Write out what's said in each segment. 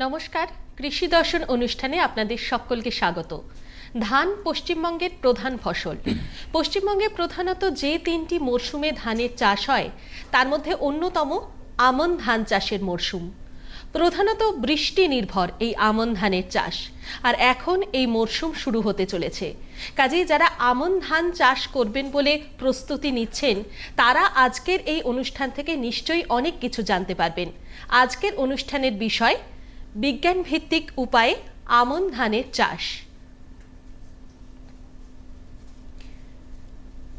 নমস্কার। কৃষি দর্শন অনুষ্ঠানে আপনাদের সকলকে স্বাগত। ধান পশ্চিমবঙ্গের প্রধান ফসল। পশ্চিমবঙ্গে প্রধানত যে তিনটি মরশুমে ধানের চাষ হয়, তার মধ্যে অন্যতম আমন ধান চাষের মরশুম। প্রধানত বৃষ্টি নির্ভর এই আমন ধানের চাষ, আর এখন এই মরশুম শুরু হতে চলেছে। কাজেই যারা আমন ধান চাষ করবেন বলে প্রস্তুতি নিচ্ছেন, তারা আজকের এই অনুষ্ঠান থেকে নিশ্চয়ই অনেক কিছু জানতে পারবেন। আজকের অনুষ্ঠানের বিষয় বিজ্ঞান ভিত্তিক উপায়ে আমন ধানের চাষ।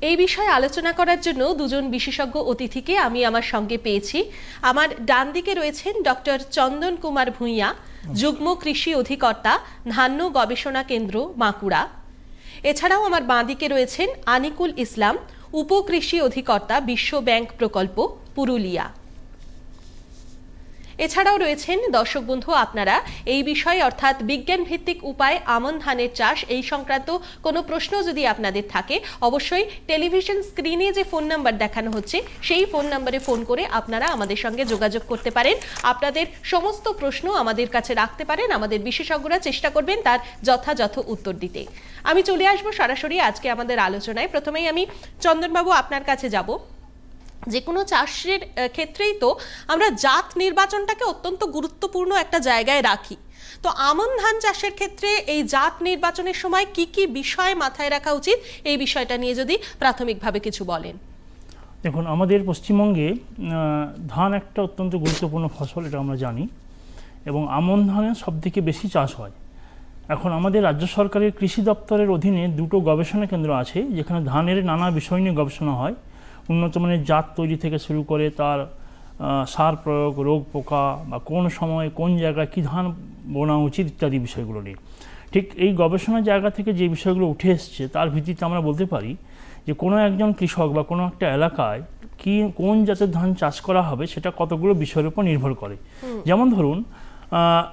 এই বিষয়ে আলোচনা করার জন্য দুজন বিশেষজ্ঞ অতিথিকে আমি আমার সঙ্গে পেয়েছি। আমার ডান দিকে রয়েছেন ডক্টর চন্দন কুমার ভূঁইয়া যুগ্ম কৃষি অধিকর্তা ধান্য গবেষণা কেন্দ্র বাঁকুড়া। এছাড়াও আমার বাঁ দিকে রয়েছেন আনিকুল ইসলাম উপকৃষি অধিকর্তা বিশ্ব ব্যাংক প্রকল্প পুরুলিয়া। এছাড়াও রয়েছেন দর্শক বন্ধু, আপনারা এই বিষয়ে অর্থাৎ বিজ্ঞান ভিত্তিক উপায়, আমন ধানের চাষ এই সংক্রান্ত কোনো প্রশ্ন যদি আপনাদের থাকে, অবশ্যই টেলিভিশন স্ক্রিনে যে ফোন নাম্বার দেখানো হচ্ছে, সেই ফোন নাম্বারে ফোন করে আপনারা আমাদের সঙ্গে যোগাযোগ করতে পারেন। আপনাদের সমস্ত প্রশ্ন আমাদের কাছে রাখতে পারেন, আমাদের বিশেষজ্ঞরা চেষ্টা করবেন তার যথাযথ উত্তর দিতে। আমি চলে আসব সরাসরি আজকে আমাদের আলোচনায়। প্রথমেই আমি চন্দনবাবু আপনার কাছে যাব। যে কোনো চাষের ক্ষেত্রেই তো আমরা জাত নির্বাচনটাকে অত্যন্ত গুরুত্বপূর্ণ একটা জায়গায় রাখি। তো আমন ধান চাষের ক্ষেত্রে এই জাত নির্বাচনের সময় কি কি বিষয় মাথায় রাখা উচিত? এই বিষয়টা নিয়ে যদি প্রাথমিকভাবে কিছু বলেন। দেখুন, আমাদের পশ্চিমবঙ্গে ধান একটা অত্যন্ত গুরুত্বপূর্ণ ফসল, এটা আমরা জানি। এবং আমন ধানের সবথেকে বেশি চাষ হয়। এখন আমাদের রাজ্য সরকারের কৃষি দপ্তরের অধীনে দুটো গবেষণা কেন্দ্র আছে, যেখানে ধানের নানা বিষয় নিয়ে গবেষণা হয়। উন্নত মানের জাত তৈরি থেকে শুরু করে তার সার প্রয়োগ রোগ পোকা বা কোন সময় কোন জায়গায় কী ধান বোনা উচিত ইত্যাদি বিষয়গুলো নিয়ে। ঠিক এই গবেষণার জায়গা থেকে যে বিষয়গুলো উঠে এসছে তার ভিত্তিতে আমরা বলতে পারি যে কোনো একজন কৃষক বা কোনো একটা এলাকায় কি কোন জাতের ধান চাষ করা হবে সেটা কতগুলো বিষয়ের উপর নির্ভর করে। যেমন ধরুন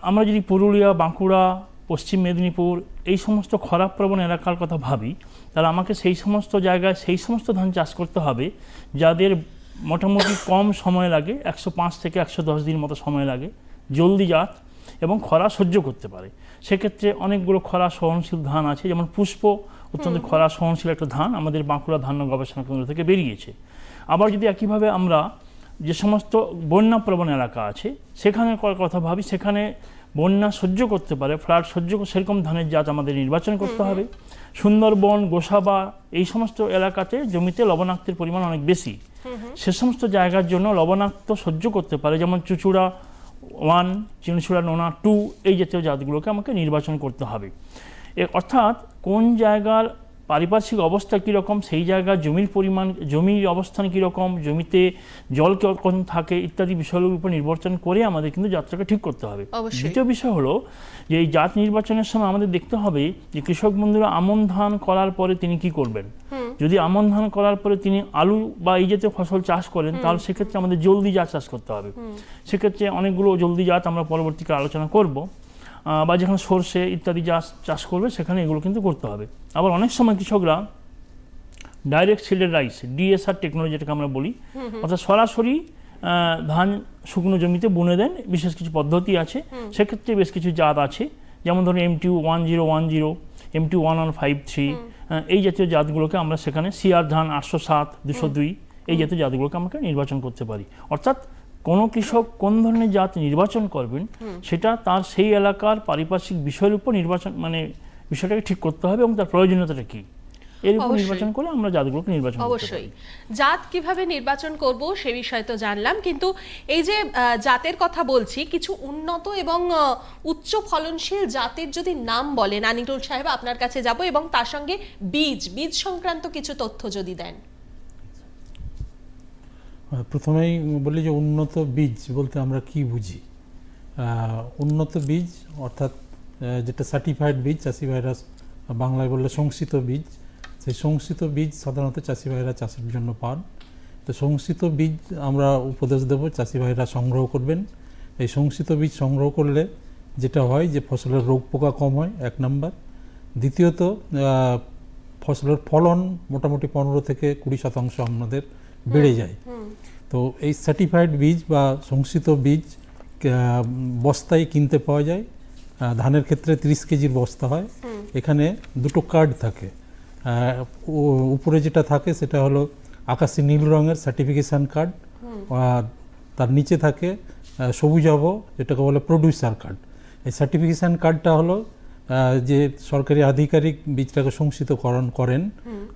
আমরা যদি পুরুলিয়া বাঁকুড়া পশ্চিম মেদিনীপুর এই সমস্ত খরাপ্রবণ এলাকার কথা ভাবি তাহলে আমাকে সেই সমস্ত জায়গায় সেই সমস্ত ধান চাষ করতে হবে যাদের মোটামুটি কম সময় লাগে একশো পাঁচ থেকে একশো দশ দিন মতো সময় লাগে জলদি জাত এবং খরা সহ্য করতে পারে। সেক্ষেত্রে অনেকগুলো খরা সহনশীল ধান আছে যেমন পুষ্প অত্যন্ত খরা সহনশীল একটা ধান আমাদের বাঁকুড়া ধান্য গবেষণা কেন্দ্র থেকে বেরিয়েছে। আবার যদি একইভাবে আমরা যে সমস্ত বন্যাপ্রবণ এলাকা আছে সেখানে কথা ভাবি সেখানে বন্যা সহ্য করতে পারে ফ্লাড সহ্য সেরকম ধানের জাত আমাদের নির্বাচন করতে হবে। সুন্দরবন গোসাবা এই সমস্ত এলাকাতে জমিতে লবণাক্তের পরিমাণ অনেক বেশি। সে সমস্ত জায়গার জন্য লবণাক্ত সহ্য করতে পারে যেমন চুচুড়া ওয়ান চিনচুড়া নোনা টু এই জাতীয় জাতগুলোকে আমাকে নির্বাচন করতে হবে। অর্থাৎ কোন জায়গার পারিপার্শ্বিক অবস্থা কীরকম সেই জায়গার জমির পরিমাণ জমির অবস্থান কীরকম জমিতে জল কখন থাকে ইত্যাদি বিষয়গুলোর উপর নির্বাচন করে আমাদের কিন্তু যাত্রাকে ঠিক করতে হবে। দ্বিতীয় বিষয় হলো যে এই জাত নির্বাচনের সময় আমাদের দেখতে হবে যে কৃষক বন্ধুরা আমন ধান করার পরে তিনি কি করবেন। যদি আমন ধান করার পরে তিনি আলু বা এই জাতীয় ফসল চাষ করেন তাহলে সেক্ষেত্রে আমাদের জলদি জাত চাষ করতে হবে। সেক্ষেত্রে অনেকগুলো জলদি জাত আমরা পরবর্তীকালে আলোচনা করব। বা যেখানে সর্ষে ইত্যাদি চাষ চাষ করবে সেখানে এগুলো কিন্তু করতে হবে। আবার অনেক সময় কৃষকরা direct seeded rice DSR technology যেটাকে আমরা বলি অর্থাৎ সরাসরি ধান শুকনো জমিতে বুনে দেন বিশেষ কিছু পদ্ধতি আছে। সেক্ষেত্রে বেশ কিছু জাত আছে। যেমন ধরুন M TU one zero one zero M TU one one five three এই জাতীয় জাতগুলোকে আমরা সেখানে সিআর ধান আটশো সাত দুশো দুই এই জাতীয় জাতগুলোকে আমাকে নির্বাচন করতে পারি। অর্থাৎ কোনো কৃষক কোন ধরনের জাত নির্বাচন করবেন সেটা তার সেই এলাকার পারিপার্শ্বিক বিষয়ের উপর নির্বাচন মানে বিষয়টাকে ঠিক করতে হবে এবং তার প্রয়োজনীয়তাটা কী? এর উপর নির্বাচন করে আমরা জাতগুলোকে নির্বাচন অবশ্যই। জাত কীভাবে নির্বাচন করব সে বিষয়ে তো জানলাম কিন্তু এই যে জাতের কথা বলছি কিছু উন্নত এবং উচ্চ ফলনশীল জাতের যদি নাম বলেন আনিরুল সাহেব আপনার কাছে যাব এবং তার সঙ্গে বীজ বীজ সংক্রান্ত কিছু তথ্য যদি দেন। প্রথমেই বলি যে উন্নত বীজ বলতে আমরা কি বুঝি? উন্নত বীজ অর্থাৎ যেটা সার্টিফাইড বীজ, চাষি ভাইরা বাংলায় বললে সংসিত বীজ, সেই সংসিত বীজ সাধারণত চাষি ভাইরা চাষের জন্য পান। তো সংসিত বীজ আমরা উপদেশ দেব, চাষি ভাইরা সংগ্রহ করবেন। এই সংসিত বীজ সংগ্রহ করলে যেটা হয় যে ফসলের রোগ পোকা কম হয়, এক নাম্বার। দ্বিতীয়ত ফসলের ফলন মোটামুটি পনেরো থেকে কুড়ি শতাংশ আমাদের বেড়ে যায়। তো এই সার্টিফাইড বীজ বা সংসিত বীজ বস্তায় কিনতে পাওয়া যায়। ধানের ক্ষেত্রে তিরিশ কেজির বস্তা হয়। এখানে দুটো কার্ড থাকে। উপরে যেটা থাকে সেটা হলো আকাশি নীল রঙের সার্টিফিকেশন কার্ড। আর তার নিচে থাকে সবুজ আব যেটাকে বলে প্রডিউসার কার্ড। এই সার্টিফিকেশান কার্ডটা হলো যে সরকারি আধিকারিক বীজটাকে সংশোধিতকরণ করেন।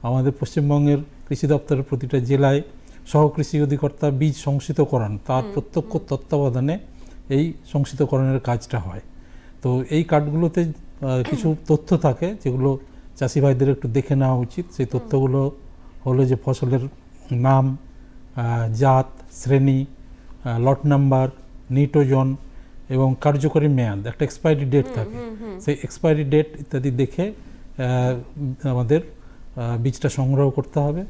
আমাদের পশ্চিমবঙ্গের কৃষি দপ্তরের প্রতিটা জেলায় সহ কৃষি অধিকর্তা বীজ সংশোধিতকরণ তার প্রত্যক্ষ তত্ত্বাবধানে এই সংশোধিতকরণের কাজটা হয়। তো এই কার্ডগুলোতে কিছু তথ্য থাকে যেগুলো চাষি ভাইদের একটু দেখে নেওয়া উচিত। সেই তথ্যগুলো হলো যে ফসলের নাম জাত শ্রেণি লট নাম্বার নিটোজন এবং কার্যকরী মেয়াদ। একটা এক্সপায়ারি ডেট থাকে। সেই এক্সপায়ারি ডেট ইত্যাদি দেখে আমাদের বীজটা সংগ্রহ করতে হবে।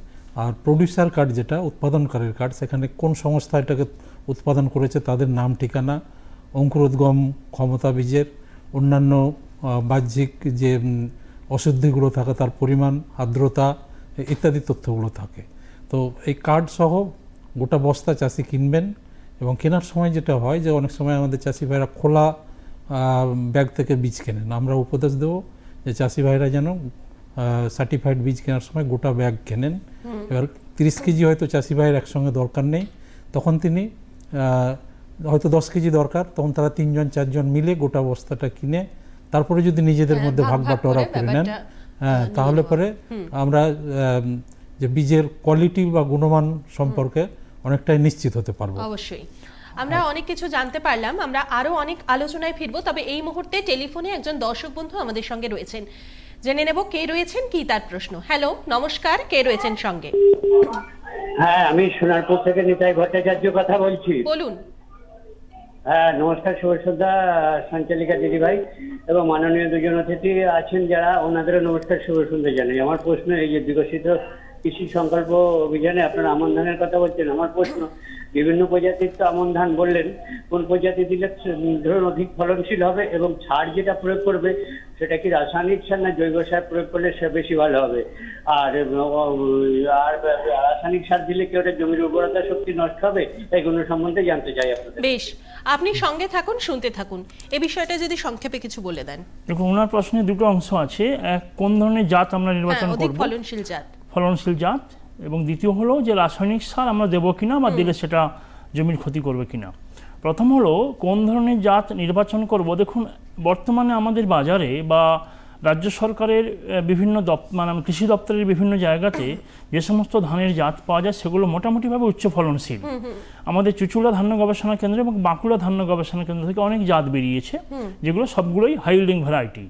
আর প্রডিউসার কার্ড যেটা, উৎপাদনকারীর কার্ড সেখানে কোন সংস্থা এটাকে উৎপাদন করেছে তাদের নাম, ঠিকানা, অঙ্কুরোদ্গম, ক্ষমতা বীজের, অন্যান্য বাহ্যিক যে অশুদ্ধিগুলো থাকে তার পরিমাণ, আর্দ্রতা, ইত্যাদি তথ্যগুলো থাকে। তো এই কার্ড সহ গোটা বস্তা চাষি কিনবেন এবং কেনার সময় যেটা হয় যে, অনেক সময় আমাদের চাষি ভাইরা খোলা ব্যাগ থেকে বীজ কেনেন। আমরা উপদেশ দেবো যে, চাষি ভাইরা যেন সার্টিফাইড বীজ কেনার সময় গোটা ব্যাগ কেনেন। এবার তিরিশ কেজি হয়তো চাষি ভাইয়ের একসঙ্গে দরকার নেই। তখন তিনি হয়তো দশ কেজি দরকার তখন তারা তিনজন চারজন মিলে গোটা বস্তাটা কিনে তারপরে যদি নিজেদের হ্যাঁ, মধ্যে ভাগ বাটোয়ারা করে করে নেন হ্যাঁ তাহলে পরে আমরা যে বীজের কোয়ালিটি বা গুণমান সম্পর্কে অনেকটাই নিশ্চিত হতে পারব। অবশ্যই। আমরা অনেক কিছু জানতে পারলাম আমরা আরও অনেক আলোচনায় ফিরবো তবে এই মুহূর্তে টেলিফোনে একজন দর্শক বন্ধু আমাদের সঙ্গে রয়েছেন। জেনে নেব কে রয়েছেন কি তার প্রশ্ন। হ্যালো নমস্কার কে রয়েছেন সঙ্গে? হ্যাঁ আমি সোনারপুর থেকে নিতাই ভট্টাচার্য কথা বলছি। বলুন। হ্যাঁ নমস্কার শুভ সন্ধ্যা সঞ্চালিকা দিদি ভাই এবং মাননীয় দুজন অতিথি আছেন যারা ওনাদেরও নমস্কার শুভ সন্ধ্যা জানাই। আমার প্রশ্ন এই যে বিকশিত কৃষি সংকল্প অভিযানে আপনারা আমন ধানের কথা বলছেন আমার প্রশ্ন বিভিন্ন প্রজাতির তো আমন ধান বললেন কোন প্রজাতি দিলে ধরুন অধিক ফলনশীল হবে এবং সার যেটা প্রয়োগ করবে সেটা কি রাসায়নিক সার না জৈব সার প্রয়োগ করলে সে বেশি ভালো হবে? আর আর রাসায়নিক সার দিলে কি ওটা জমির উর্বরতা শক্তি নষ্ট হবে? এগুলো সম্বন্ধে জানতে চাই আপনাদের। বেশ আপনি সঙ্গে থাকুন শুনতে থাকুন। এ বিষয়টা যদি সংক্ষেপে কিছু বলে দেন। দেখুন ওনার প্রশ্নে দুটো অংশ আছে। এক কোন ধরনের জাত আমরা হ্যাঁ নির্বাচন অধিক করব? ফলনশীল জাত। ফলনশীল জাত। এবং দ্বিতীয় হলো যে রাসায়নিক সার আমরা দেবো কিনা বা দিলে সেটা জমির ক্ষতি করবে কিনা। প্রথম হলো কোন ধরনের জাত নির্বাচন করব? দেখুন বর্তমানে আমাদের বাজারে বা রাজ্য সরকারের বিভিন্ন মানে কৃষি দপ্তরের বিভিন্ন জায়গাতে যে সমস্ত ধানের জাত পাওয়া যায় সেগুলো মোটামুটিভাবে উচ্চ ফলনশীল। আমাদের চুচুড়া ধান্য গবেষণা কেন্দ্র এবং বাঁকুড়া ধান্য গবেষণা কেন্দ্র থেকে অনেক জাত বেরিয়েছে যেগুলো সবগুলোই হাইল্ডিং ভ্যারাইটি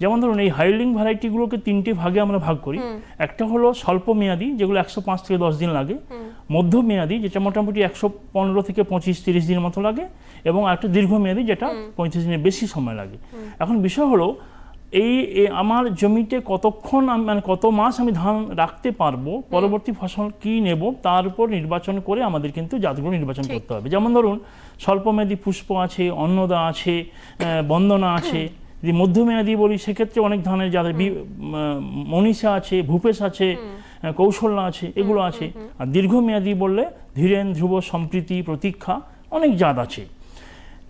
যেমন ধরুন এই হাইলিং ভ্যারাইটিগুলোকে তিনটে ভাগে আমরা ভাগ করি। একটা হলো স্বল্প মেয়াদি যেগুলো একশো পাঁচ থেকে দশ দিন লাগে। মধ্য মেয়াদি যেটা মোটামুটি একশো পনেরো থেকে পঁচিশ তিরিশ দিন মতো লাগে এবং একটা দীর্ঘমেয়াদী যেটা পঁয়ত্রিশ দিনের বেশি সময় লাগে। এখন বিষয় হলো এই আমার জমিতে কতক্ষণ মানে কত মাস আমি ধান রাখতে পারব পরবর্তী ফসল কি নেব তার উপর নির্বাচন করে আমাদের কিন্তু জাতগুলো নির্বাচন করতে হবে। যেমন ধরুন স্বল্পমেয়াদী পুষ্প আছে অন্নদা আছে বন্দনা আছে। যদি মধ্যমেয়াদী বলি সেক্ষেত্রে অনেক ধরনের যাদের মনীষা আছে ভূপেশ আছে কৌশল্যা আছে এগুলো আছে। আর দীর্ঘমেয়াদী বললে ধীরেন ধ্রুব সম্প্রীতি প্রতীক্ষা অনেক জাত আছে।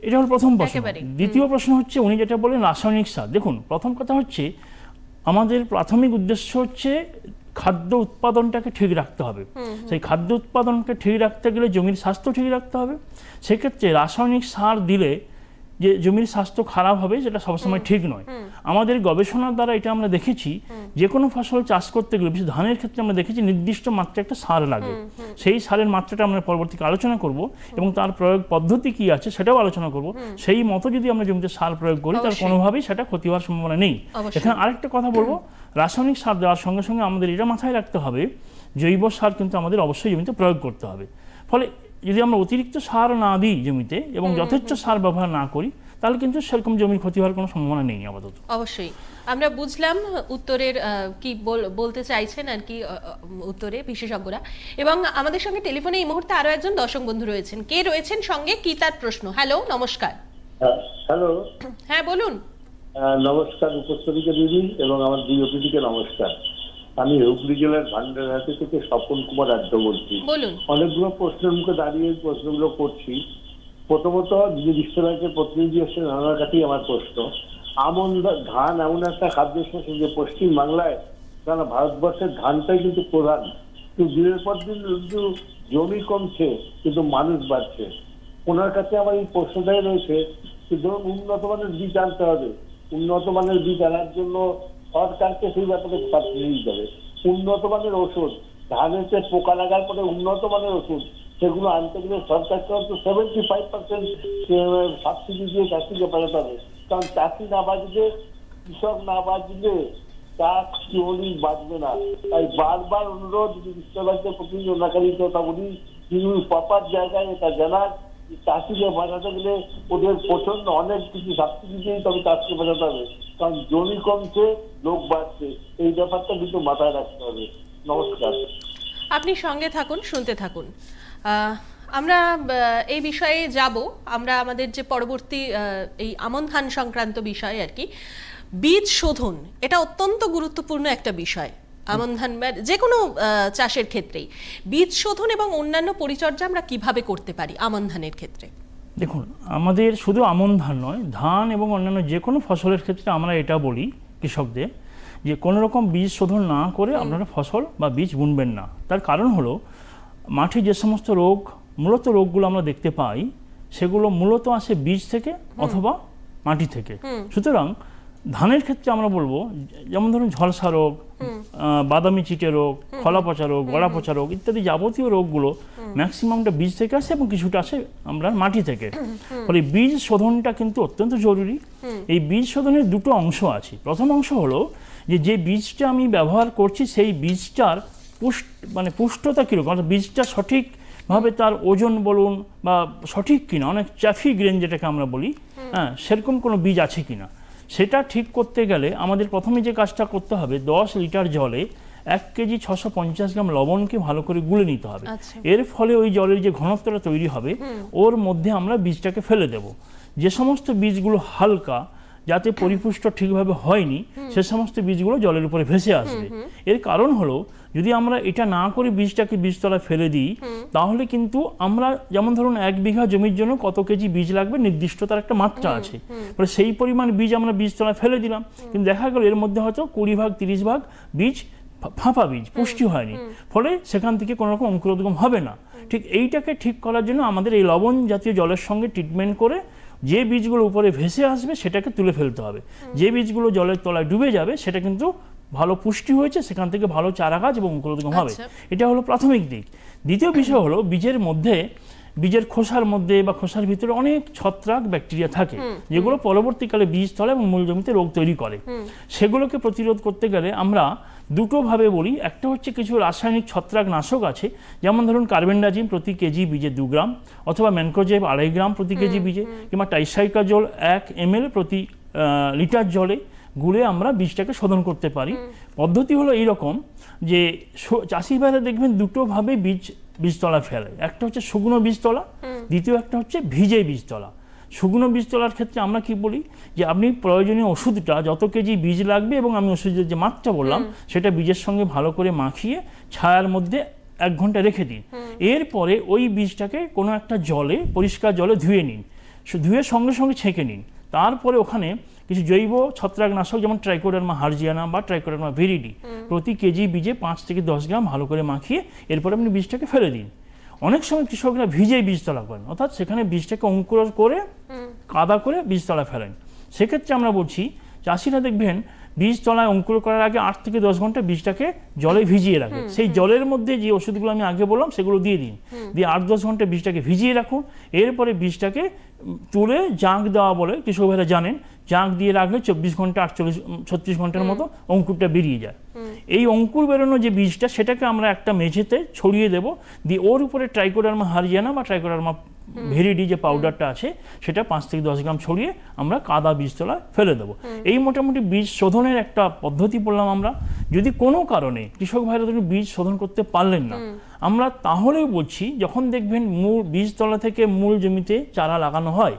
এটা হল প্রথম প্রশ্ন। দ্বিতীয় প্রশ্ন হচ্ছে উনি যেটা বলেন রাসায়নিক সার। দেখুন প্রথম কথা হচ্ছে আমাদের প্রাথমিক উদ্দেশ্য হচ্ছে খাদ্য উৎপাদনটাকে ঠিক রাখতে হবে। সেই খাদ্য উৎপাদনকে ঠিক রাখতে গেলে জমির স্বাস্থ্য ঠিক রাখতে হবে। সেক্ষেত্রে রাসায়নিক সার দিলে যে জমির স্বাস্থ্য খারাপ হবে সেটা সবসময় ঠিক নয়। আমাদের গবেষণার দ্বারা এটা আমরা দেখেছি যে কোনো ফসল চাষ করতে গেলে বিশেষ ধানের ক্ষেত্রে আমরা দেখেছি নির্দিষ্ট মাত্রা একটা সার লাগে। সেই সারের মাত্রাটা আমরা পরবর্তীতে আলোচনা করব এবং তার প্রয়োগ পদ্ধতি কি আছে সেটাও আলোচনা করব। সেই মতো যদি আমরা জমিতে সার প্রয়োগ করি তার কোনোভাবেই সেটা ক্ষতি হওয়ার সম্ভাবনা নেই। এখানে আরেকটা কথা বলব রাসায়নিক সার দেওয়ার সঙ্গে সঙ্গে আমাদের এটা মাথায় রাখতে হবে জৈব সার কিন্তু আমাদের অবশ্যই জমিতে প্রয়োগ করতে হবে। ফলে যদি আমরা অতিরিক্ত সার না দিই জমিতে এবং যথেচ্ছ সার ব্যবহার না করি তাহলে কিন্তু সেরকম জমির ক্ষতি হওয়ার কোনো সম্ভাবনা নেই আপাতত। অবশ্যই। আমরা বুঝলাম উত্তরের কি বলতে চাইছেন আর কি উত্তরে বিশেষজ্ঞরা। এবং আমাদের সঙ্গে টেলিফোনে এই মুহূর্তে আরও একজন দর্শক বন্ধু রয়েছেন। কে রয়েছেন? সঙ্গে কি তার প্রশ্ন? হ্যালো নমস্কার। হ্যালো হ্যাঁ বলুন। নমস্কার উপস্থিতিকে দিদি এবং আমার দুই অতিথিকে নমস্কার। আমি হুগলি জেলার ভান্ডারহাটি থেকে স্বপন কুমার রাজ্য বলছি। বলুন। অনেকগুলো প্রশ্নের মুখে দাঁড়িয়ে প্রশ্নগুলো করছি। প্রথমত যে বিশ্ব ব্যাংকের প্রতিনিধি এসেছেন ওনার কাছেই আমার প্রশ্ন। আমন ধান এমন একটা খাদ্য শস্য যে পশ্চিম বাংলায় কারণ ভারতবর্ষের ধানটাই কিন্তু প্রধান। কিন্তু দিনের পর দিন কিন্তু জমি কমছে কিন্তু মানুষ বাড়ছে। ওনার কাছে আমার এই প্রশ্নটাই রয়েছে যে ধরুন উন্নত মানের বীজ আনতে হবে। উন্নত মানের বীজ আনার জন্য সরকারকে সেই ব্যাপারে পাঠিয়ে দিতে হবে উন্নত মানের ওষুধ, ধানের ধানেতে পোকা লাগার পরে উন্নত মানের ওষুধ, সেগুলো আনতে গেলে সরকারকে অন্তত সেভেন্টি ফাইভ পার্সেন্ট সাবসিডি দিয়ে চাষিকে পাঠাতে হবে। কারণ চাষি না বাঁচলে, কৃষক না বাঁচলে চাষ কেউই বাঁচবে না। তাই বারবার অনুরোধ যে বিশ্বব্যাংকের প্রতিনিধি ওনাকারী কথা বলি, তিনি প্রপার জায়গায় এটা জানার যে চাষিকে বাঁচাতে গেলে ওদের প্রচণ্ড অনেক কিছু সাবসিডি দিয়েই তবে চাষকে বাঁচাতে হবে। কারণ জমি কমছে, লোক বাড়ছে। এই ব্যাপারটা কিন্তু মাথায় রাখতে হবে। নমস্কার। আপনি সঙ্গে থাকুন, শুনতে থাকুন। আমরা এই বিষয়ে যাব। আমরা আমাদের যে পরবর্তী এই আমন ধান সংক্রান্ত বিষয় আর কি। বীজ শোধন, এটা অত্যন্ত গুরুত্বপূর্ণ একটা বিষয়। আমন ধান যে কোনো চাষের ক্ষেত্রেই। বীজ শোধন এবং অন্যান্য পরিচর্যা আমরা কীভাবে করতে পারি আমন ধানের ক্ষেত্রে? দেখুন আমাদের শুধু আমন ধান নয় ধান এবং অন্যান্য যে কোনো ফসলের ক্ষেত্রে আমরা এটা বলি কৃষকদের যে কোনো রকম বীজ শোধন না করে আপনারা ফসল বা বীজ বুনবেন না। তার কারণ হলো মাঠে যে সমস্ত রোগ মূলত রোগগুলো আমরা দেখতে পাই সেগুলো মূলত আসে বীজ থেকে অথবা মাটি থেকে। সুতরাং ধানের ক্ষেত্রে আমরা বলব যেমন ধরুন ঝলসা রোগ বাদামি চিটে রোগ খলা পচা রোগ গড়া পচা রোগ ইত্যাদি যাবতীয় রোগগুলো ম্যাক্সিমামটা বীজ থেকে আসে এবং কিছুটা আসে আমরা মাটি থেকে। ফলে বীজ শোধনটা কিন্তু অত্যন্ত জরুরি। এই বীজ শোধনের দুটো অংশ আছে। প্রথম অংশ হলো যে যে বীজটা আমি ব্যবহার করছি সেই বীজটার পুষ্ট মানে পুষ্টতা কীরকম? অর্থাৎ বীজটা সঠিকভাবে তার ওজন বলুন বা সঠিক কিনা অনেক চ্যাফি গ্রেন যেটাকে আমরা বলি হ্যাঁ সেরকম কোনো বীজ আছে কিনা? সেটা ঠিক করতে গেলে আমাদের প্রথমে যে কাজটা করতে হবে দশ লিটার জলে এক কেজি ছশো পঞ্চাশ গ্রাম লবণকে ভালো করে গুলে নিতে হবে। আচ্ছা। এর ফলে ওই জলের যে ঘনত্বটা তৈরি হবে ওর মধ্যে আমরা বীজটাকে ফেলে দেব। যে সমস্ত বীজগুলো হালকা যাতে পরিপুষ্ট ঠিকভাবে হয়নি সে সমস্ত বীজগুলো জলের উপরে ভেসে আসবে। এর কারণ হলো যদি আমরা এটা না করে বীজটাকে বীজতলায় ফেলে দিই তাহলে কিন্তু আমরা যেমন ধরুন এক বিঘা জমির জন্য কত কেজি বীজ লাগবে নির্দিষ্ট তার একটা মাত্রা আছে। ফলে সেই পরিমাণ বীজ আমরা বীজতলায় ফেলে দিলাম কিন্তু দেখা গেল এর মধ্যে হয়তো কুড়ি ভাগ তিরিশ ভাগ বীজ ফাঁপা বীজ পুষ্টি হয়নি। ফলে সেখান থেকে কোনো রকম অঙ্কুরোদ্গম হবে না। ঠিক এইটাকে ঠিক করার জন্য আমাদের এই লবণ জাতীয় জলের সঙ্গে ট্রিটমেন্ট করে যে বীজগুলো উপরে ভেসে আসবে সেটাকে তুলে ফেলতে হবে। যে বীজগুলো জলের তলায় ডুবে যাবে সেটা কিন্তু ভালো পুষ্টি হয়েছে সেখান থেকে ভালো চারা গাছ এবং অঙ্কুরোদ্গম হবে। আচ্ছা। এটা হলো প্রাথমিক দিক। দ্বিতীয় বিষয় হলো বীজের মধ্যে বীজের খোসার মধ্যে বা খোসার ভিতরে অনেক ছত্রাক ব্যাকটেরিয়া থাকে যেগুলো পরবর্তীকালে বীজ বীজতলা এবং মূল জমিতে রোগ তৈরি করে। সেগুলোকে প্রতিরোধ করতে গেলে আমরা দুটো ভাবে বলি। একটা হচ্ছে কিছু রাসায়নিক ছত্রাকনাশক আছে যেমন ধরুন কার্বেন্ডাজিম প্রতি কেজি বীজে দু গ্রাম অথবা ম্যানকোজেব আড়াই গ্রাম প্রতি কেজি বীজে কিংবা টাইসাইকাজল এক এম প্রতি লিটার জলে গুলে আমরা বীজটাকে শোধন করতে পারি। পদ্ধতি হলো এইরকম যে স- চাষি ভাইরা দেখবেন দুটোভাবে বীজ বীজতলা ফেলে। একটা হচ্ছে শুকনো বীজতলা দ্বিতীয় একটা হচ্ছে ভিজে বীজতলা। শুকনো বীজ তোলার ক্ষেত্রে আমরা কি বলি? যে আপনি প্রয়োজনীয় ওষুধটা যত কেজি বীজ লাগবে এবং আমি ওষুধের যে মাত্রা বললাম সেটা বীজের সঙ্গে ভালো করে মাখিয়ে ছায়ার মধ্যে এক ঘণ্টা রেখে দিন। এরপরে ওই বীজটাকে কোনো একটা জলে পরিষ্কার জলে ধুয়ে নিন। সে ধুয়ে সঙ্গে সঙ্গে ছেঁকে নিন। তারপরে ওখানে কিছু জৈব ছত্রাকনাশক যেমন ট্রাইকোডার্মা হার্জিয়ানা বা ট্রাইকোডার্মা ভেরিডি প্রতি কেজি বীজে পাঁচ থেকে দশ গ্রাম ভালো করে মাখিয়ে এরপরে আপনি বীজটাকে ফেলে দিন। অনেক সময় কৃষকরা ভিজে বীজতলা করেন অর্থাৎ সেখানে বীজটাকে অঙ্কুর করে কাদা করে বীজতলা ফেলেন। সেক্ষেত্রে আমরা বলছি চাষিরা দেখবেন বীজ তলায় অঙ্কুর করার আগে আট থেকে দশ ঘণ্টা বীজটাকে জলে ভিজিয়ে রাখেন। সেই জলের মধ্যে যে ওষুধগুলো আমি আগে বললাম সেগুলো দিয়ে দিন। দিয়ে আট দশ ঘণ্টা বীজটাকে ভিজিয়ে রাখুন। এরপরে বীজটাকে তুলে জাঁক দেওয়া বলে কৃষক ভাইরা জানেন জাঁক দিয়ে রাখলে চব্বিশ ঘণ্টা আটচল্লিশ ছত্রিশ ঘণ্টার মতো অঙ্কুরটা বেরিয়ে যায়। এই অঙ্কুর বেরোনো যে বীজটা সেটাকে আমরা একটা মেঝেতে ছড়িয়ে দেব দিয়ে ওর উপরে ট্রাইকোডার্মা হারিয়ানা বা ট্রাইকোডার্মা ভেরিডি যে পাউডারটা আছে সেটা পাঁচ থেকে দশ গ্রাম ছড়িয়ে আমরা কাদা বীজতলায় ফেলে দেবো। এই মোটামুটি বীজ শোধনের একটা পদ্ধতি বললাম আমরা। যদি কোনো কারণে কৃষক ভাইরা বীজ শোধন করতে পারলেন না আমরা তাহলেও বলছি যখন দেখবেন মূল বীজতলা থেকে মূল জমিতে চারা লাগানো হয়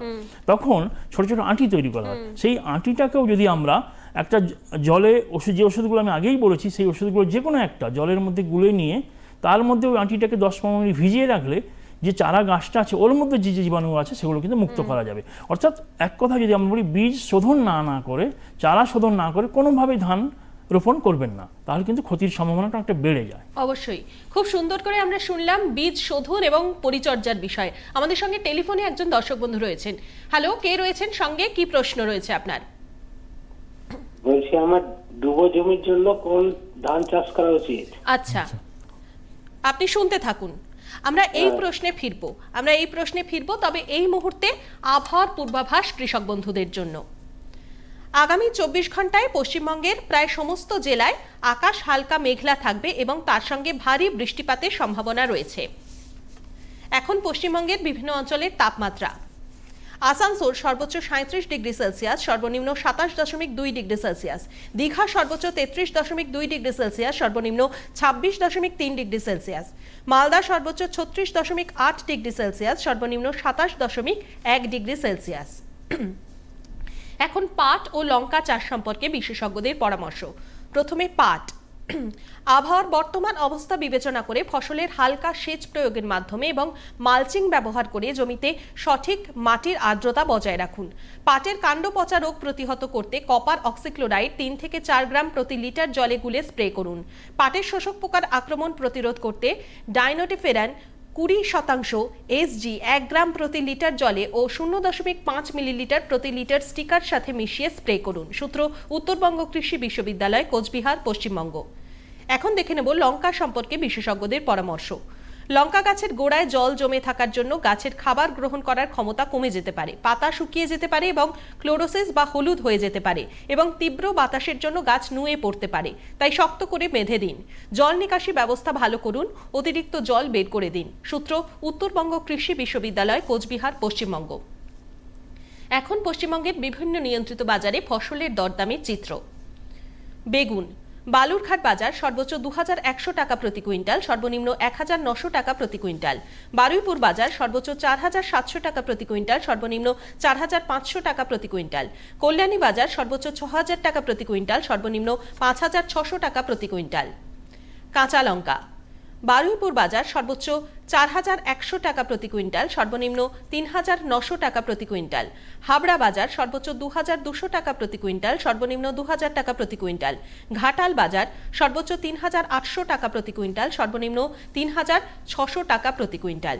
তখন ছোট ছোট আঁটি তৈরি করা হয়। সেই আঁটিটাকেও যদি আমরা একটা জলে ওষুধ যে ওষুধগুলো আমি আগেই বলেছি সেই ওষুধগুলো যে কোনো একটা জলের মধ্যে গুলে নিয়ে তার মধ্যে ওই আঁটিটাকে দশ পনেরো মিনিট ভিজিয়ে রাখলে যে চারা গাছটা আছে ওর মধ্যে যে যে জীবাণু আছে সেগুলো কিন্তু মুক্ত করা যাবে। অর্থাৎ এক কথা যদি আমরা বলি বীজ শোধন না না করে চারা শোধন না করে কোনোভাবেই ধান রোপণ করবেন না তাহলে কিন্তু ক্ষতির সম্ভাবনাটা একটা বেড়ে যায়। অবশ্যই। খুব সুন্দর করে আমরা শুনলাম বীজ শোধন এবং পরিচর্যার বিষয়। আমাদের সঙ্গে টেলিফোনে একজন দর্শক বন্ধু রয়েছেন। হ্যালো কে রয়েছেন? সঙ্গে কি প্রশ্ন রয়েছে আপনার? বলছি আমার ডুবো জমির জন্য কোন ধান চাষ করা উচিত? আচ্ছা। আপনি শুনতে থাকুন। আমরা এই প্রশ্নে ফিরবো। আমরা এই প্রশ্নে ফিরবো তবে এই মুহূর্তে আবহাওয়ার পূর্বাভাস কৃষক বন্ধুদের জন্য। আগামী চব্বিশ ঘন্টায় পশ্চিমবঙ্গের প্রায় সমস্ত জেলায় আকাশ হালকা মেঘলা থাকবে এবং তার সঙ্গে ভারী বৃষ্টিপাতের সম্ভাবনা রয়েছে। এখন পশ্চিমবঙ্গের বিভিন্ন অঞ্চলের তাপমাত্রা। আসানসোল সর্বোচ্চ সাঁত্রিশ ডিগ্রি সেলসিয়াস, সর্বনিম্ন সাতাশ দশমিক দুই ডিগ্রি সেলসিয়াস। দীঘা সর্বোচ্চ তেত্রিশ দশমিক দুই ডিগ্রি সেলসিয়াস, সর্বনিম্ন ছাব্বিশ দশমিক তিন ডিগ্রি সেলসিয়াস। মালদা সর্বোচ্চ ছত্রিশ দশমিক আট ডিগ্রি সেলসিয়াস, সর্বনিম্ন সাতাশ দশমিক এক ডিগ্রি সেলসিয়াস। এখন পাট ও লঙ্কা চাষ সম্পর্কে বিশেষজ্ঞদের পরামর্শ। প্রথমে পাট। আবহাওয়ার বর্তমান অবস্থা বিবেচনা করে ফসলের হালকা সেচ প্রয়োগের মাধ্যমে এবং মালচিং ব্যবহার করে জমিতে সঠিক মাটির আর্দ্রতা বজায় রাখুন। পাটের কাণ্ড পচা রোগ প্রতিহত করতে কপার অক্সিক্লোরাইড তিন থেকে চার গ্রাম প্রতি লিটার জলে গুলে স্প্রে করুন। পাটের শোষক পোকার আক্রমণ প্রতিরোধ করতে ডাইনোটিফেরান কুড়ি শতাংশ এসজি এক গ্রাম প্রতি লিটার জলে ও শূন্য দশমিক পাঁচ মিলিলিটার প্রতি লিটার স্টিকার সাথে মিশিয়ে স্প্রে করুন। সূত্র উত্তরবঙ্গ কৃষি বিশ্ববিদ্যালয়, কোচবিহার, পশ্চিমবঙ্গ। এখন দেখে নেব লঙ্কা সম্পর্কে বিশেষজ্ঞদের পরামর্শ। লঙ্কা গাছের গোড়ায় জল জমে থাকার জন্য গাছের খাবার গ্রহণ করার ক্ষমতা কমে যেতে পারে। পাতা শুকিয়ে যেতে পারে এবং ক্লোরোসিস বা হলুদ হয়ে যেতে পারে এবং তীব্র বাতাসের জন্য গাছ নুয়ে পড়তে পারে। তাই শক্ত করে বেঁধে দিন। জল নিকাশি ব্যবস্থা ভালো করুন। অতিরিক্ত জল বের করে দিন। সূত্র, উত্তরবঙ্গ কৃষি বিশ্ববিদ্যালয়, কোচবিহার, পশ্চিমবঙ্গ। এখন পশ্চিমবঙ্গের বিভিন্ন নিয়ন্ত্রিত বাজারে ফসলের দরদামের চিত্র। বেগুন বালুরঘাট বাজার সর্বোচ্চ দু হাজার একশো টাকা প্রতি কুইন্টাল, সর্বনিম্ন এক টাকা প্রতি কুইন্টাল। বারুইপুর বাজার সর্বোচ্চ চার হাজার সাতশো টাকা প্রতি কুইন্টাল, সর্বনিম্ন চার হাজার পাঁচশো টাকা প্রতি কুইন্টাল। কল্যাণী বাজার সর্বোচ্চ ছ টাকা প্রতি কুইন্টাল, সর্বনিম্ন পাঁচ টাকা প্রতি কুইন্টাল। কাঁচা লঙ্কা বারুইপুর বাজার সর্বোচ্চ চার হাজার একশো টাকা প্রতি কুইন্টাল, সর্বনিম্ন তিন হাজার নশো টাকা প্রতি কুইন্টাল। হাবড়া বাজার সর্বোচ্চ দু হাজার দুশো টাকা প্রতি কুইন্টাল, সর্বনিম্ন দু হাজার টাকা প্রতি কুইন্টাল। ঘাটাল বাজার সর্বোচ্চ তিন হাজার আটশো টাকা প্রতি কুইন্টাল, সর্বনিম্ন তিন হাজার ছশো টাকা প্রতি কুইন্টাল।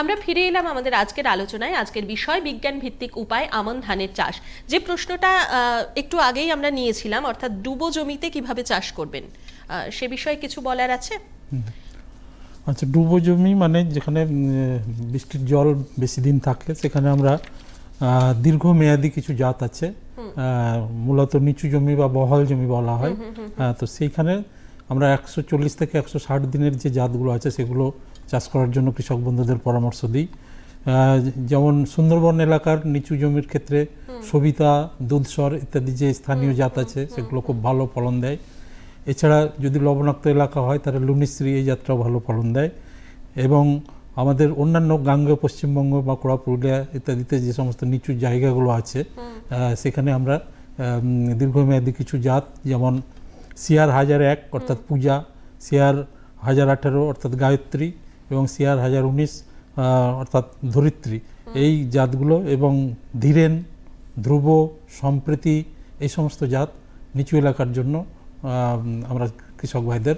আমরা ফিরে এলাম আমাদের আজকের আলোচনায়। আজকের বিষয় বিজ্ঞান ভিত্তিক উপায়, আমন ধানের চাষ। যে প্রশ্নটা একটু আগেই আমরা নিয়েছিলাম, অর্থাৎ ডুবো জমিতে কীভাবে চাষ করবেন? সে বিষয়ে কিছু বলার আছে? আচ্ছা ডুবো জমি মানে যেখানে বৃষ্টির জল বেশি দিন থাকে সেখানে আমরা দীর্ঘমেয়াদী কিছু জাত আছে। মূলত নিচু জমি বা বহাল জমি বলা হয়। হ্যাঁ, তো সেইখানে আমরা একশো চল্লিশ থেকে একশো ষাট দিনের যে জাতগুলো আছে সেগুলো চাষ করার জন্য কৃষক বন্ধুদের পরামর্শ দিই। যেমন সুন্দরবন এলাকার নিচু জমির ক্ষেত্রে সবিতা দুধসর ইত্যাদি যে স্থানীয় জাত আছে সেগুলো খুব ভালো ফলন দেয়। এছাড়া যদি লবণাক্ত এলাকা হয় তাহলে লুনিশ্রী এই যাত্রাও ভালো ফলন দেয়। এবং আমাদের অন্যান্য গাঙ্গেয় পশ্চিমবঙ্গ বাঁকুড়া পুরুলিয়া ইত্যাদিতে যে সমস্ত নিচু জায়গাগুলো আছে সেখানে আমরা দীর্ঘমেয়াদী কিছু জাত যেমন সিয়ার হাজার এক অর্থাৎ পূজা সিয়ার হাজার আঠারো অর্থাৎ গায়ত্রী এবং সিয়ার হাজার উনিশ অর্থাৎ ধরিত্রী। এই জাতগুলো এবং ধীরেন ধ্রুব সম্প্রীতি এই সমস্ত জাত নিচু এলাকার জন্য আমরা কৃষক ভাইদের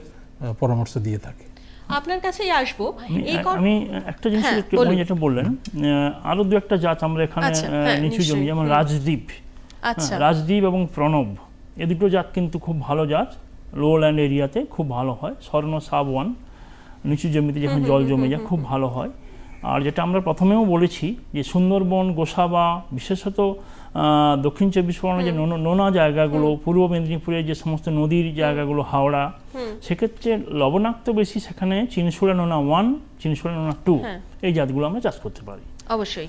পরামর্শ দিয়ে থাকি। আপনার কাছেই আসব। আমি- এই কর- আমি একটা জিনিস হ্যাঁ, একটু আপনি যেটা বললেন আরও দু একটা জাত আমরা এখানে আচ্ছা, হ্যাঁ, নিচু জমি যেমন রাজদ্বীপ। আচ্ছা। হ্যাঁ, রাজদ্বীপ এবং প্রণব এ দুটো জাত কিন্তু খুব ভালো জাত। লোল্যান্ড এরিয়াতে খুব ভালো হয়। স্বর্ণ সাব ওয়ান নিচু জমিতে যখন জল জমে যায় খুব ভালো হয়। আর যেটা আমরা প্রথমেও বলেছি যে সুন্দরবন গোসাবা বিশেষত দক্ষিণ চব্বিশ পরগনার যে নোনা- নোনা জায়গাগুলো পূর্ব মেদিনীপুরের যে সমস্ত নদীর জায়গাগুলো হাওড়া সেক্ষেত্রে লবণাক্ত বেশি সেখানে চিনসুরা নোনা ওয়ান চিনসুরা নোনা টু হ্যাঁ। এই জাতগুলো আমরা চাষ করতে পারি। অবশ্যই।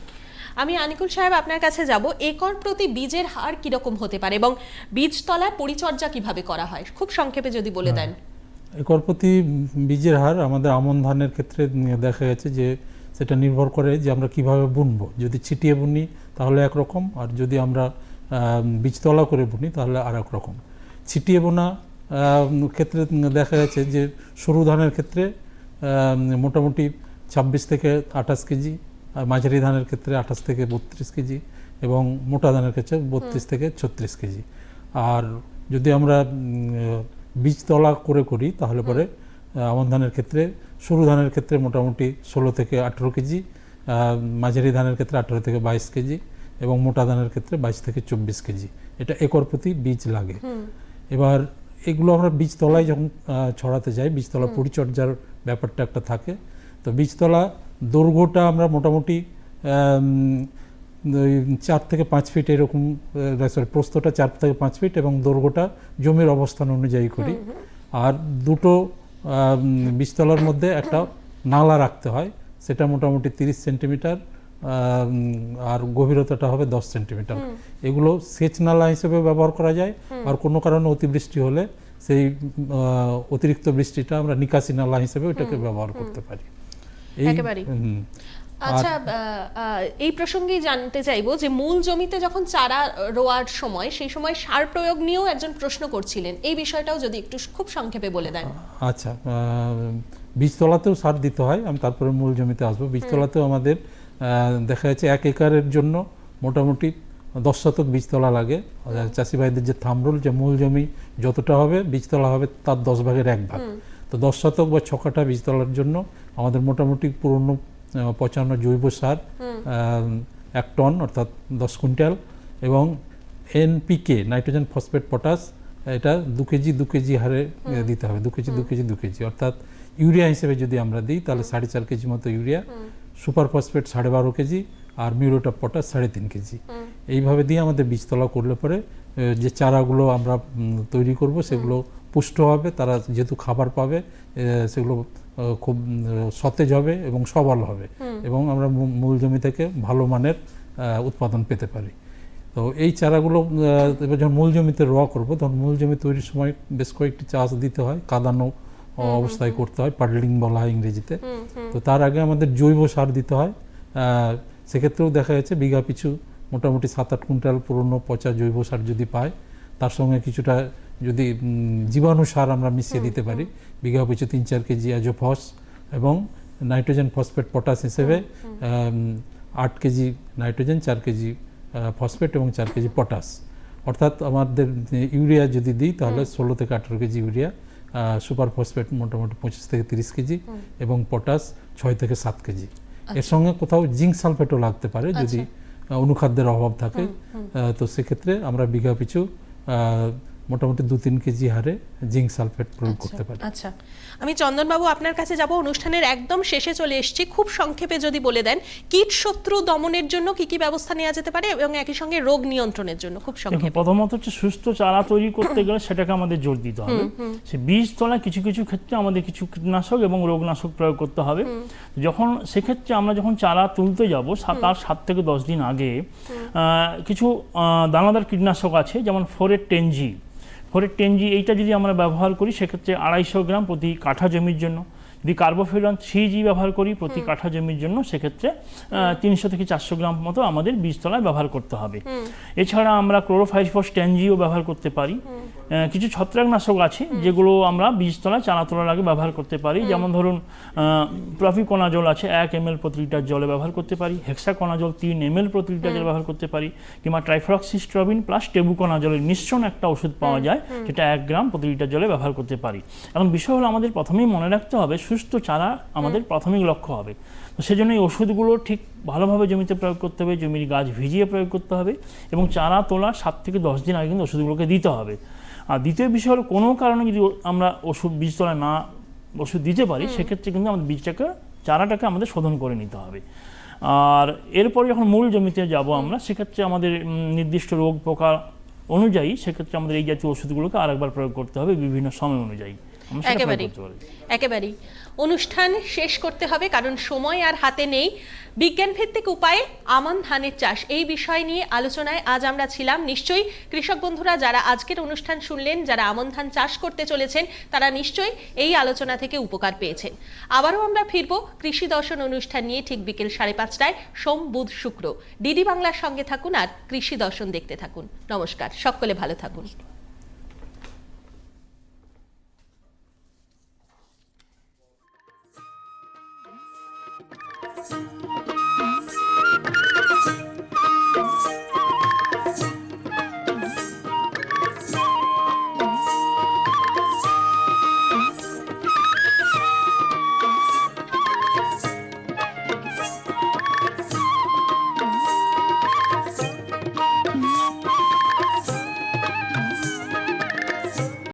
আমি আনিকুল সাহেব আপনার কাছে যাব একর প্রতি বীজের হার কীরকম হতে পারে এবং বীজতলার পরিচর্যা কীভাবে করা হয়? খুব সংক্ষেপে যদি বলে দেন। একর প্রতি বীজের হার আমাদের আমন ধানের ক্ষেত্রে দেখা গেছে যে সেটা নির্ভর করে যে আমরা কীভাবে বুনবো। যদি ছিটিয়ে বুনি তাহলে একরকম আর যদি আমরা বীজতলা করে বুনি তাহলে আর এক রকম। ছিটিয়ে বোনা ক্ষেত্রে দেখা গেছে যে সরু ধানের ক্ষেত্রে মোটামুটি ছাব্বিশ থেকে আঠাশ কেজি আর মাঝারি ধানের ক্ষেত্রে আঠাশ থেকে বত্রিশ কেজি এবং মোটা ধানের ক্ষেত্রে বত্রিশ থেকে ছত্রিশ কেজি। আর যদি আমরা বীজতলা করে করি তাহলে পরে আমন ধানের ক্ষেত্রে সরু ধানের ক্ষেত্রে মোটামুটি ষোলো থেকে আঠেরো কেজি মাঝারি ধানের ক্ষেত্রে আঠেরো থেকে বাইশ কেজি এবং মোটা ধানের ক্ষেত্রে বাইশ থেকে চব্বিশ কেজি। এটা একর প্রতি বীজ লাগে। এবার এগুলো আমরা বীজতলায় যখন ছড়াতে যাই বীজতলা পরিচর্যার ব্যাপারটা একটা থাকে। তো বীজতলা দৈর্ঘ্যটা আমরা মোটামুটি ওই চার থেকে পাঁচ ফিট এরকম সরি প্রস্থটা চার থেকে পাঁচ ফিট এবং দৈর্ঘ্যটা জমির অবস্থান অনুযায়ী করি। আর দুটো বীজতলার মধ্যে একটা নালা রাখতে হয়। সেটা মোটামুটি তিরিশ সেন্টিমিটার আর গভীরতাটা হবে দশ সেন্টিমিটার। এগুলো সেচ নালা হিসেবে ব্যবহার করা যায়। আর কোনো কারণে অতিবৃষ্টি হলে সেই অতিরিক্ত বৃষ্টিটা আমরা নিকাশি নালা হিসেবে ওটাকে ব্যবহার করতে পারি। এই। আচ্ছা এই প্রসঙ্গেই জানতে চাইব যে মূল জমিতে যখন চারা রোয়ার সময় সেই সময় সার প্রয়োগ নিয়েও একজন প্রশ্ন করছিলেন। এই বিষয়টাও যদি একটু খুব সংক্ষেপে বলে দেন। আচ্ছা বীজতলাতেও সার দিতে হয় আমি তারপরে মূল জমিতে আসব। বীজতলাতেও আমাদের দেখা যাচ্ছে এক একরের জন্য মোটামুটি দশ শতক বীজতলা লাগে। চাষি ভাইদের যে থামরুল যে মূল জমি যতটা হবে বীজতলা হবে তার দশ ভাগের এক ভাগ। তো দশ শতক বা ছকাটা বীজতলার জন্য আমাদের মোটামুটি পুরনো পচান্ন জৈব সার এক টন অর্থাৎ দশ কুইন্টাল এবং এনপিকে নাইট্রোজেন ফসফেট পটাশ এটা দু কেজি দু কেজি হারে দিতে হবে দু কেজি দু কেজি দু কেজি। অর্থাৎ ইউরিয়া হিসেবে যদি আমরা দিই তাহলে সাড়ে চার কেজি মতো ইউরিয়া সুপার ফসফেট সাড়ে বারো কেজি আর মিউরোটা পটাশ সাড়ে তিন কেজি। এইভাবে দিয়ে আমাদের বীজতলা করলে পরে যে চারাগুলো আমরা তৈরি করব সেগুলো পুষ্ট হবে তারা যেহেতু খাবার পাবে সেগুলো খুব সতেজ হবে এবং সবল হবে। এবং আমরা মূল জমি থেকে ভালো মানের উৎপাদন পেতে পারি। তো এই চারাগুলো এবার যখন মূল জমিতে রোয়া করব তখন মূল জমি তৈরির সময় বেশ কয়েকটি চাষ দিতে হয়। কাদানো অবস্থায় করতে হয় পাডলিং বলা হয় ইংরেজিতে। তো তার আগে আমাদের জৈব সার দিতে হয়। সেক্ষেত্রেও দেখা যাচ্ছে বিঘা পিছু মোটামুটি সাত আট কুইন্টাল পুরনো পচা জৈব সার যদি পায় তার সঙ্গে কিছুটা যদি জীবাণু সার আমরা মিশিয়ে দিতে পারি বিঘা পিছু তিন চার কেজি অ্যাজোফস এবং নাইট্রোজেন ফসফেট পটাশ হিসেবে আট কেজি নাইট্রোজেন চার কেজি ফসফেট এবং চার কেজি পটাশ। অর্থাৎ আমাদের ইউরিয়া যদি দিই তাহলে ষোলো থেকে আঠেরো কেজি ইউরিয়া সুপার ফসফেট মোটামুটি পঁচিশ থেকে তিরিশ কেজি এবং পটাশ ছয় থেকে সাত কেজি। এর সঙ্গে কোথাও জিঙ্ক সালফেটও লাগতে পারে যদি অনুখাদ্যের অভাব থাকে। তো সেক্ষেত্রে আমরা বিঘা পিছু মোটামুটি দু তিন কেজি হারে জিঙ্ক সালফেট প্রয়োগ করতে পারি। আচ্ছা। আমি চন্দনবাবু আপনার কাছে যাব। অনুষ্ঠানের একদম শেষে চলে এসেছি। খুব সংক্ষেপে যদি বলে দেন কীট শত্রু দমনের জন্য কি কি ব্যবস্থা নেওয়া যেতে পারে এবং একই সঙ্গে রোগ নিয়ন্ত্রণের জন্য? খুব সংক্ষেপে। প্রথমত হচ্ছে সুস্থ চারা তৈরি করতে গেলে সেটাকে আমাদের জোর দিতে হবে। সে বীজ তলায় কিছু কিছু ক্ষেত্রে আমাদের কিছু কীটনাশক এবং রোগনাশক প্রয়োগ করতে হবে। যখন সেক্ষেত্রে আমরা যখন চারা তুলতে যাব সাত আট সাত থেকে দশ দিন আগে কিছু দানাদার কীটনাশক আছে যেমন ফোরের টেনজি। ফোরের টেনজি এইটা যদি আমরা ব্যবহার করি সেক্ষেত্রে আড়াইশো গ্রাম প্রতি কাঠা জমির জন্য। যদি কার্বোফিলন থ্রি জি ব্যবহার করি প্রতি কাঠা জমির জন্য সেক্ষেত্রে তিনশো থেকে চারশো গ্রাম মতো আমাদের বীজতলায় ব্যবহার করতে হবে। এছাড়া আমরা ক্লোরোফাইসফস টেনজিও ব্যবহার করতে পারি। কিছু ছত্রাকনাশক আছে যেগুলো আমরা বীজতলায় চারা তোলার আগে ব্যবহার করতে পারি। যেমন ধরুন প্রফিকোনাজল আছে এক এম এল প্রতি লিটার জলে ব্যবহার করতে পারি। হেক্সাকোনাজল তিন এম এল প্রতি লিটার জলে ব্যবহার করতে পারি। কিংবা ট্রাইফ্লক্সিস্ট্রবিন প্লাস টেবুকোনাজলের মিশ্রণ একটা ওষুধ পাওয়া যায় সেটা এক গ্রাম প্রতি লিটার জলে ব্যবহার করতে পারি। এখন বিষয় হলো আমাদের প্রথমেই মনে রাখতে হবে সুস্থ চারা আমাদের প্রাথমিক লক্ষ্য হবে। তো সেজন্য এই ওষুধগুলো ঠিক ভালোভাবে জমিতে প্রয়োগ করতে হবে জমির গাছ ভিজিয়ে প্রয়োগ করতে হবে এবং চারা তোলার সাত থেকে দশ দিন আগে কিন্তু ওষুধগুলোকে দিতে হবে। আর দ্বিতীয় বিষয় হলো কোনো কারণে যদি আমরা ওষুধ বীজতলায় না ওষুধ দিতে পারি সেক্ষেত্রে কিন্তু আমাদের বীজটাকে চারাটাকে আমাদের শোধন করে নিতে হবে। আর এরপরে যখন মূল জমিতে যাব আমরা সেক্ষেত্রে আমাদের নির্দিষ্ট রোগ পোকা অনুযায়ী সেক্ষেত্রে আমাদের এই জাতীয় ওষুধগুলোকে আরেকবার প্রয়োগ করতে হবে বিভিন্ন সময় অনুযায়ী। একেবারেই। একেবারেই। অনুষ্ঠান শেষ করতে হবে, কারণ সময় আর হাতে নেই। বিজ্ঞান ভিত্তিক উপায়ে আমন ধানের চাষ, এই বিষয় নিয়ে আলোচনায় আজ আমরা ছিলাম। নিশ্চয়ই কৃষক বন্ধুরা যারা আজকের অনুষ্ঠান শুনলেন, যারা আমন ধান চাষ করতে চলেছেন, তারা নিশ্চয়ই এই আলোচনা থেকে উপকার পেয়েছেন। আবারও আমরা ফিরবো কৃষি দর্শন অনুষ্ঠান নিয়ে ঠিক বিকেল সাড়ে পাঁচটায়। সোম, বুধ, শুক্র। ডিডি বাংলার সঙ্গে থাকুন আর কৃষি দর্শন দেখতে থাকুন। নমস্কার, সকলে ভালো থাকুন।